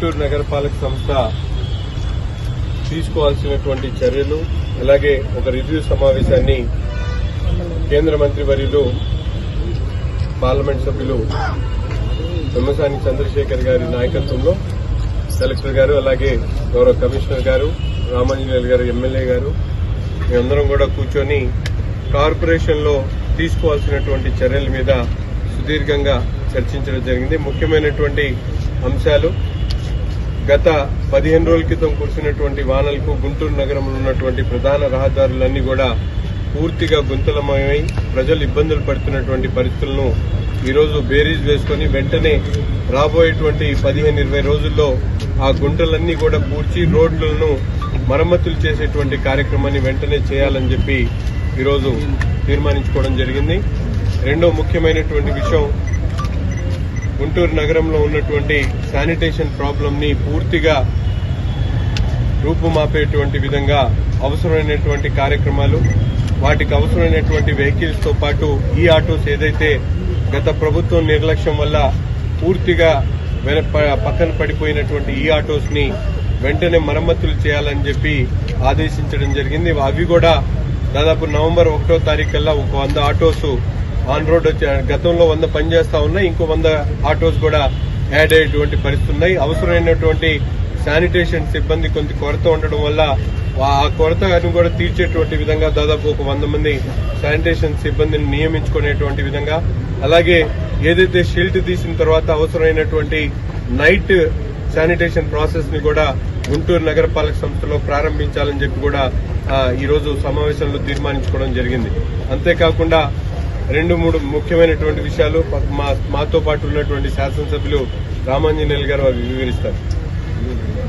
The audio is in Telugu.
చిత్తూరు నగరపాలక సంస్థ తీసుకోవాల్సినటువంటి చర్యలు అలాగే ఒక రివ్యూ సమావేశాన్ని కేంద్ర మంత్రి వర్యులు పార్లమెంట్ సభ్యులు తొమ్మసాని చంద్రశేఖర్ గారి నాయకత్వంలో కలెక్టర్ గారు అలాగే గౌరవ కమిషనర్ గారు రామాంజనేయులు గారు ఎమ్మెల్యే గారు మేమందరం కూడా కూర్చొని కార్పొరేషన్లో తీసుకోవాల్సినటువంటి చర్యల మీద సుదీర్ఘంగా చర్చించడం జరిగింది. ముఖ్యమైనటువంటి అంశాలు గత పదిహేను రోజుల క్రితం కురిసినటువంటి వానలకు గుంటూరు నగరంలో ఉన్నటువంటి ప్రధాన రహదారులన్నీ కూడా పూర్తిగా గుంతలమయమై ప్రజలు ఇబ్బందులు పడుతున్నటువంటి పరిస్థితులను ఈరోజు బేరీజ్ వేసుకుని వెంటనే రాబోయేటువంటి పదిహేను ఇరవై రోజుల్లో ఆ గుంటలన్నీ కూడా పూడ్చి రోడ్లను మరమ్మతులు చేసేటువంటి కార్యక్రమాన్ని వెంటనే చేయాలని చెప్పి ఈరోజు తీర్మానించుకోవడం జరిగింది. రెండో ముఖ్యమైనటువంటి విషయం గుంటూరు నగరంలో ఉన్నటువంటి శానిటేషన్ ప్రాబ్లంని పూర్తిగా రూపుమాపేటువంటి విధంగా అవసరమైనటువంటి కార్యక్రమాలు వాటికి అవసరమైనటువంటి వెహికల్స్తో పాటు ఈ ఆటోస్ ఏదైతే గత ప్రభుత్వం నిర్లక్ష్యం వల్ల పూర్తిగా వెన- పక్కన పడిపోయినటువంటి ఈ ఆటోస్ని వెంటనే మరమ్మతులు చేయాలని చెప్పి ఆదేశించడం జరిగింది. అవి కూడా దాదాపు నవంబర్ ఒకటో తారీఖు కల్లా ఒక వంద ఆటోసు ఆన్ రోడ్ వచ్చే గతంలో వంద పనిచేస్తా ఉన్నాయి ఇంకో వంద ఆటోస్ కూడా యాడ్ అయ్యేటువంటి పరిస్థితి ఉన్నాయి. అవసరమైనటువంటి శానిటేషన్ సిబ్బంది కొంత కొరత ఉండడం వల్ల ఆ కొరతను కూడా తీర్చేటువంటి విధంగా దాదాపు ఒక వంద మంది శానిటేషన్ సిబ్బందిని నియమించుకునేటువంటి విధంగా అలాగే ఏదైతే షీల్ట్ తీసిన తర్వాత అవసరమైనటువంటి నైట్ శానిటేషన్ ప్రాసెస్ని కూడా గుంటూరు నగరపాలక సంస్థలో ప్రారంభించాలని చెప్పి కూడా ఈరోజు ఈ రోజు సమావేశంలో తీర్మానించుకోవడం జరిగింది. అంతేకాకుండా రెండు మూడు ముఖ్యమైనటువంటి విషయాలు మా మాతో పాటు ఉన్నటువంటి శాసనసభ్యులు రామాంజనేయులు గారు వివరిస్తారు.